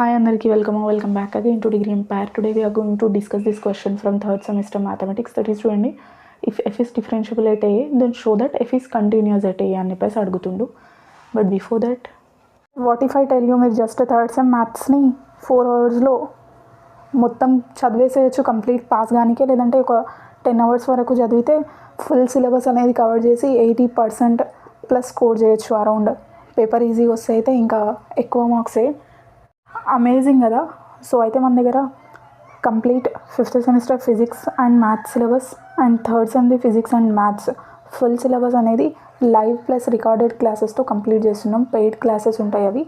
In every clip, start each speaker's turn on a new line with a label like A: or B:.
A: Hi అందరికి welcome welcome back again into degree in par today we are going to discuss this question from third semester mathematics that is చూడండి if F is differentiable అయితే A then show that F is continuous అయితే A అని చెప్పేసి అడుగుతుండు. But before that what if I tell you మీరు just third sem మ్యాథ్స్ని four అవర్స్లో మొత్తం చదివేసేయచ్చు కంప్లీట్ పాస్ కానికే లేదంటే ఒక టెన్ అవర్స్ వరకు చదివితే ఫుల్ సిలబస్ అనేది కవర్ చేసి ఎయిటీ పర్సెంట్ ప్లస్ స్కోర్ చేయొచ్చు అరౌండ్ పేపర్ ఈజీగా వస్తే అయితే ఇంకా ఎక్కువ మార్క్సే అమేజింగ్ కదా. సో అయితే మన దగ్గర complete fifth semester physics and maths syllabus and third సెమ్ది physics and maths full syllabus అనేది లైవ్ ప్లస్ రికార్డెడ్ క్లాసెస్తో కంప్లీట్ చేస్తున్నాం. పెయిడ్ క్లాసెస్ ఉంటాయి అవి.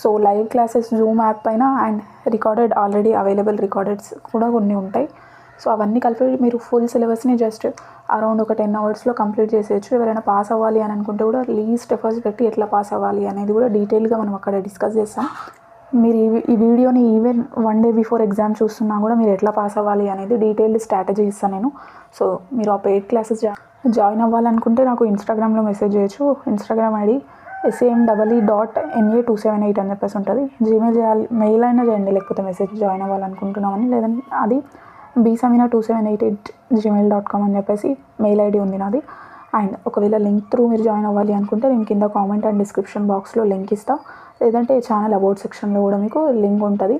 A: So live classes Zoom app పైన and recorded already available recordeds కూడా కొన్ని ఉంటాయి. సో అవన్నీ కలిపి మీరు ఫుల్ సిలబస్ని జస్ట్ అరౌండ్ ఒక టెన్ అవర్స్లో కంప్లీట్ చేసేయచ్చు. ఎవరైనా పాస్ అవ్వాలి అని అనుకుంటే కూడా లీస్ట్ ఎఫర్ట్స్ పెట్టి ఎట్లా పాస్ అవ్వాలి అనేది కూడా డీటెయిల్గా మనం అక్కడ డిస్కస్ చేస్తాం. మీరు ఈ వీడియోని even one day before exam చూస్తున్నా కూడా మీరు ఎట్లా పాస్ అవ్వాలి అనేది డీటెయిల్డ్ స్ట్రాటజీ ఇస్తాను నేను. సో మీరు ఆ పెయిడ్ క్లాసెస్ జా జాయిన్ అవ్వాలనుకుంటే నాకు ఇన్స్టాగ్రామ్లో మెసేజ్ చేయొచ్చు. Instagram ID SAM double E dot NA two seven eight అని చెప్పేసి ఉంటుంది. జీమెయిల్ చేయాలి మెయిల్ అయినా చేయండి లేకపోతే మెసేజ్ జాయిన్ అవ్వాలనుకుంటున్నామని లేదంటే అది బీసమీనా two seven eight eight Gmail dot com అని చెప్పేసి మెయిల్ ఐడి ఉంది నాది. అండ్ ఒకవేళ లింక్ త్రూ మీరు జాయిన్ అవ్వాలి అనుకుంటే నేను కింద కామెంట్ అండ్ డిస్క్రిప్షన్ బాక్స్లో లింక్ ఇస్తా. లేదంటే ఛానల్ అబౌట్ సెక్షన్లో కూడా మీకు లింక్ ఉంటుంది.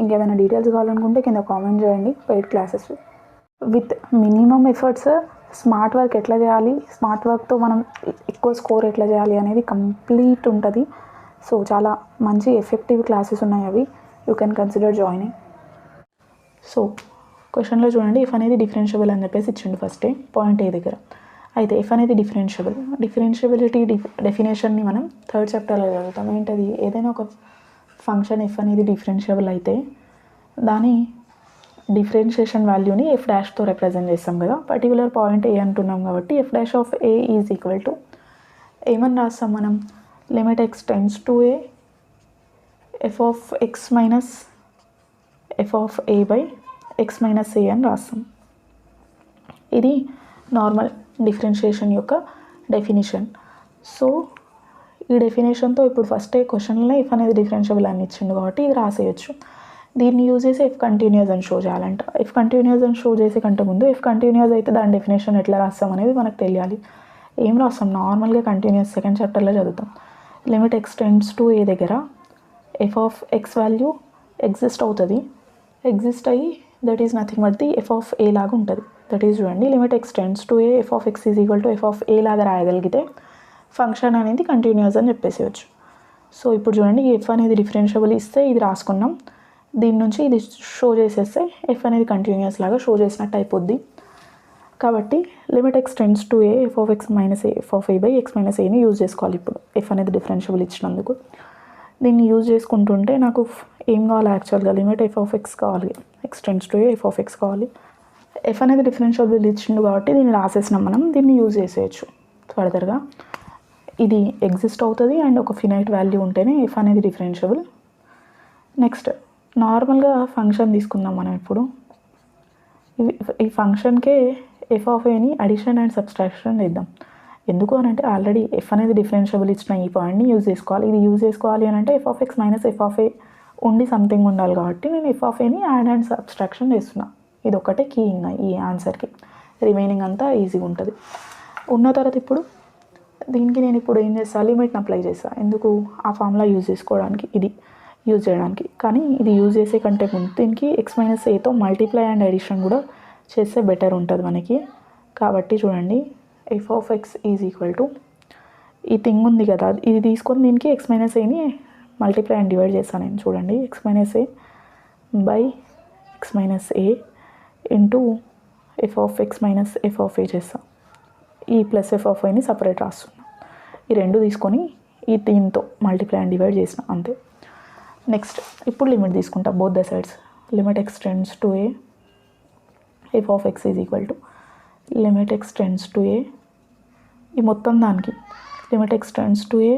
A: ఇంకేమైనా డీటెయిల్స్ కావాలనుకుంటే కింద కామెంట్ చేయండి paid classes with minimum efforts smart work ఎట్లా చేయాలి? స్మార్ట్ వర్క్తో మనం ఎక్కువ స్కోర్ ఎట్లా చేయాలి అనేది కంప్లీట్ ఉంటుంది. సో చాలా మంచి ఎఫెక్టివ్ క్లాసెస్ ఉన్నాయి అవి. You can consider joining so క్వశ్చన్లో చూడండి ఇఫ్ అనేది డిఫరెన్షియబుల్ అని చెప్పేసి ఇచ్చిండు ఫస్ట్ పాయింట్ ఏ దగ్గర. అయితే ఎఫ్ అనేది డిఫరెన్షియబుల్ డిఫరెన్షియబిలిటీ డిఫ్ డెఫినేషన్ని మనం థర్డ్ చాప్టర్లో చదువుతాం. ఏంటది? ఏదైనా ఒక ఫంక్షన్ ఎఫ్ అనేది డిఫరెన్షియబుల్ అయితే దాని డిఫరెన్షియేషన్ వాల్యూని ఎఫ్ డాష్తో రిప్రజెంట్ చేస్తాం కదా. పర్టికులర్ పాయింట్ ఏ అంటున్నాం కాబట్టి F dash of A is equal to ఏమని రాస్తాం మనం? Limit X tends to A F of X minus F of A by X minus A అని రాస్తాం. ఇది నార్మల్ డిఫరెన్షియేషన్ యొక్క డెఫినేషన్. సో ఈ డెఫినేషన్తో ఇప్పుడు ఫస్ట్ క్వశ్చన్లో ఇఫ్ అనేది డిఫరెన్షియబుల్ అని ఇచ్చిండు కాబట్టి ఇది రాసేయచ్చు. దీన్ని యూజ్ చేసి ఇఫ్ కంటిన్యూస్ అని షో చేయాలంట. ఇఫ్ కంటిన్యూస్ అని షో చేసే కంటే ముందు ఇఫ్ కంటిన్యూస్ అయితే దాని డెఫినేషన్ ఎట్లా రాస్తాం అనేది మనకు తెలియాలి. ఏం రాస్తాం? నార్మల్గా కంటిన్యూస్ సెకండ్ చాప్టర్లో చదువుతాం. లిమిట్ ఎక్స్టెండ్స్ టు ఏ దగ్గర F of X value exist అవుతుంది. ఎగ్జిస్ట్ అయ్యి that is nothing but the F of A లాగా ఉంటుంది. దట్ ఈస్ చూడండి limit X tends to A F of X is equal to F of A లాగా రాయగలిగితే function అనేది continuous అని చెప్పేసేయచ్చు. So ఇప్పుడు చూడండి ఎఫ్ అనేది డిఫరెన్షియబుల్ ఇస్తే ఇది రాసుకున్నాం. దీని నుంచి ఇది షో చేసేస్తే ఎఫ్ అనేది కంటిన్యూస్ లాగా షో చేసినట్టు అయిపోద్ది. కాబట్టి limit X tends to A F of X minus A F of A by X minus ఏని యూజ్ చేసుకోవాలి ఇప్పుడు. ఎఫ్ అనేది డిఫరెన్షియబుల్ ఇచ్చినందుకు. దీన్ని యూజ్ చేసుకుంటుంటే నాకు ఏం కావాలి యాక్చువల్గా లిమిట్ ఎఫ్ ఆఫ్ ఎక్స్ కావాలి. X tends to A F of X కావాలి. ఎఫ్ అనేది డిఫరెన్షియబుల్ ఇచ్చిండు కాబట్టి దీన్ని రాసేసినాం మనం. దీన్ని యూజ్ చేసేయచ్చు. ఫర్దర్గా ఇది ఎగ్జిస్ట్ అవుతుంది అండ్ ఒక ఫినైట్ వాల్యూ ఉంటేనే ఎఫ్ అనేది డిఫరెన్షియబుల్ నెక్స్ట్ నార్మల్గా ఫంక్షన్ తీసుకుందాం మనం ఇప్పుడు. ఈ ఫంక్షన్కే ఎఫ్ ఆఫ్ ఏని అడిషన్ అండ్ సబ్స్ట్రాక్షన్ చేద్దాం. ఎందుకు అని అంటే ఆల్రెడీ ఎఫ్ అనేది డిఫరెన్షియబుల్ ఇచ్చిన ఈ పాయింట్ని యూజ్ చేసుకోవాలి. ఇది యూజ్ చేసుకోవాలి అని అంటే F of X minus F of A ఉండి సంథింగ్ ఉండాలి కాబట్టి నేను ఇఫ్ ఆఫ్ ఏని యాడ్ అండ్ సబ్స్ట్రాక్షన్ చేస్తున్నా. ఇది ఒకటే కీ ఇంకా ఈ ఆన్సర్కి రిమైనింగ్ అంతా ఈజీగా ఉంటుంది. ఉన్న తర్వాత ఇప్పుడు దీనికి నేను ఇప్పుడు ఏం చేస్తాను లిమిట్ని అప్లై చేస్తాను ఎందుకు? ఆ ఫార్ములా యూజ్ చేసుకోవడానికి ఇది యూజ్ చేయడానికి. కానీ ఇది యూజ్ చేసే కంటే ముందు దీనికి ఎక్స్ మైనస్ ఏతో మల్టిప్లై అండ్ అడిషన్ కూడా చేస్తే బెటర్ ఉంటుంది మనకి. కాబట్టి చూడండి F of X is equal to ఈ థింగ్ ఉంది కదా ఇది తీసుకొని దీనికి ఎక్స్ మైనస్ ఏని మల్టిప్లై అండ్ డివైడ్ చేస్తాను నేను. చూడండి X minus A by X minus A into F of X minus F of A చేస్తాను ఈ ప్లస్ ఎఫ్ ఆఫ్ ఐని సపరేట్ రాస్తున్నాం. ఈ రెండు తీసుకొని ఈ దీంతో మల్టిప్లై అండ్ డివైడ్ చేసిన అంతే. నెక్స్ట్ ఇప్పుడు లిమిట్ తీసుకుంటా both the sides limit X tends to A F of X is equal to limit X tends to A ఈ మొత్తం దానికి limit X tends to A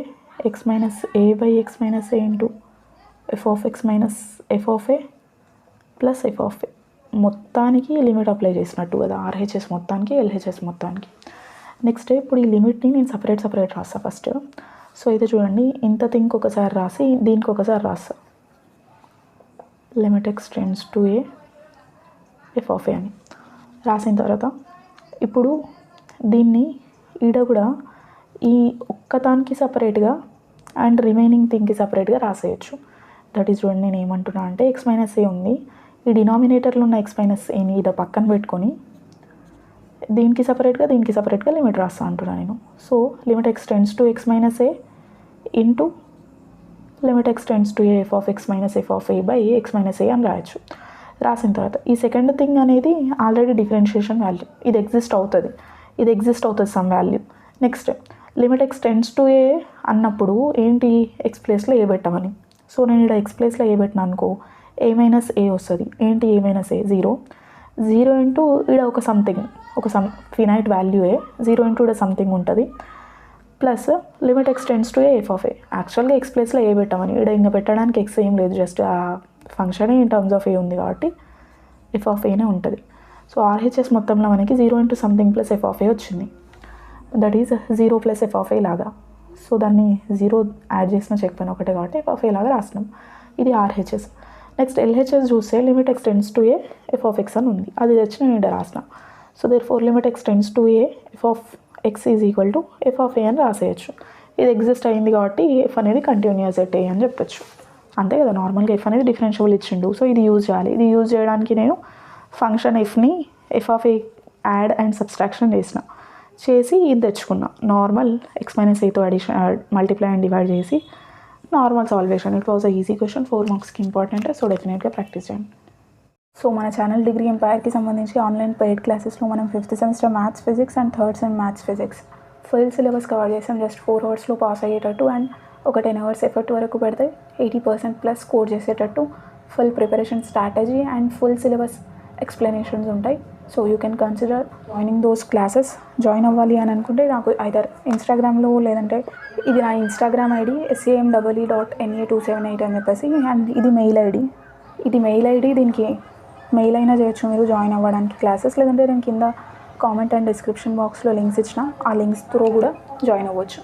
A: X minus A by X minus A into F of X minus F of A plus F of A మొత్తానికి limit apply చేసినట్టు కదా RHS మొత్తానికి LHS మొత్తానికి. Next ఇప్పుడు ఈ లిమిట్ని నేను సపరేట్ సపరేట్ రాస్తా ఫస్ట్ సో అయితే చూడండి ఇంత థింక్ ఒకసారి రాసి దీనికి ఒకసారి రాస్తా. Limit X to A F of A అని. రాసిన తర్వాత ఇప్పుడు దీన్ని ఈడ కూడా ఈ ఒక్కదానికి సపరేట్గా అండ్ రిమైనింగ్ థింగ్కి సపరేట్గా రాసేయచ్చు. దట్ ఈస్ చూడండి నేను ఏమంటున్నా అంటే ఎక్స్ మైనస్ ఏ ఉంది. ఈ డినామినేటర్లో ఉన్న ఎక్స్ మైనస్ ఏని ఇదో పక్కన పెట్టుకొని దీనికి సపరేట్గా దీనికి సపరేట్గా లిమిట్ రాస్తా అంటున్నా నేను. So limit X tends to X minus A into limit X tends to A F of X minus F of A by X minus A అని రాయొచ్చు. రాసిన తర్వాత ఈ సెకండ్ థింగ్ అనేది ఆల్రెడీ డిఫరెన్షియేషన్ వాల్యూ ఇది ఎగ్జిస్ట్ అవుతుంది. ఇది exist అవుతుంది some value next limit X tends to A అన్నప్పుడు ఏంటి ఎక్స్ ప్లేస్లో ఏ పెట్టమని? సో నేను ఇక్కడ ఎక్స్ ప్లేస్లో ఏ పెట్టినా అనుకో ఏ మైనస్ ఏ వస్తుంది. ఏంటి a minus a zero zero into ఇక్కడ ఒక సంథింగ్ ఒక some finite value a zero into ఇక్కడ సంథింగ్ ఉంటుంది. Plus limit x tends to f of a యాక్చువల్గా ఎక్స్ ప్లేస్లో ఏ పెట్టామని. ఇక్కడ ఇంకా పెట్టడానికి ఎక్స్ ఏం లేదు. జస్ట్ ఆ function in terms of a ఉంది కాబట్టి ఎఫ్ ఆఫ్ ఏనే ఉంటుంది. సో ఆర్హెచ్ఎస్ మొత్తంలో మనకి zero into something plus f of a వచ్చింది. That is zero plus f of a లాగా. సో దాన్ని జీరో యాడ్ చేసిన చెక్ పైన ఒకటే కాబట్టి ఎఫ్ ఆఫ్ ఏ లాగా రాసినాం ఇది ఆర్హెచ్ఎస్ నెక్స్ట్ ఎల్హెచ్ఎస్ చూస్తే limit x tends to a f of x అని ఉంది. అది తెచ్చి నేను ఇక్కడ రాసిన. So therefore limit x tends to a f of x is equal to f of a అని రాసేయచ్చు. ఇది ఎగ్జిస్ట్ అయింది కాబట్టి ఎఫ్ అనేది కంటిన్యూస్ ఎట్ ఏ అని చెప్పొచ్చు. అంతే కదా నార్మల్గా ఎఫ్ అనేది డిఫరెన్షియబుల్ ఇచ్చిండు. సో ఇది యూజ్ చేయాలి. ఇది యూజ్ చేయడానికి నేను function ఎఫ్ని f of a add and subtraction చేసిన. చేసి ఇది తెచ్చుకున్నా. నార్మల్ ఎక్స్ మైనస్ ఏతో అడిషన్ మల్టిప్లై అండ్ డివైడ్ చేసి normal solution it was a easy question four మార్క్స్కి ఇంపార్టెంట్ సో డెఫినెట్గా ప్రాక్టీస్ చేయండి సో మన ఛానల్ డిగ్రీ ఎంపైర్కి సంబంధించి ఆన్లైన్ పెయిడ్ క్లాసెస్లో మనం fifth semester maths physics and third sem maths physics full syllabus cover చేసాం జస్ట్ ఫోర్ అవర్స్లో పాస్ అయ్యేటట్టు అండ్ ఒక టెన్ అవర్స్ ఎఫర్ట్ వరకు పెడితే ఎయిటీ పర్సెంట్ ప్లస్ స్కోర్ చేసేటట్టు. Full preparation strategy and full syllabus explanations ఉంటాయి. So you can consider joining those classes join అవ్వాలి అని అనుకుంటే నాకు ఐదర్ ఇన్స్టాగ్రామ్లో లేదంటే ఇది నా Instagram ID S A M double E dot N A two seven eight అని చెప్పేసి అండ్ ఇది మెయిల్ ఐడి. ఇది మెయిల్ ఐడి దీనికి మెయిల్ అయినా చేయొచ్చు మీరు జాయిన్ అవ్వడానికి క్లాసెస్ లేదంటే నేను కింద కామెంట్ అండ్ డిస్క్రిప్షన్ బాక్స్లో లింక్స్ ఇచ్చిన ఆ లింక్స్ త్రూ కూడా జాయిన్ అవ్వచ్చు.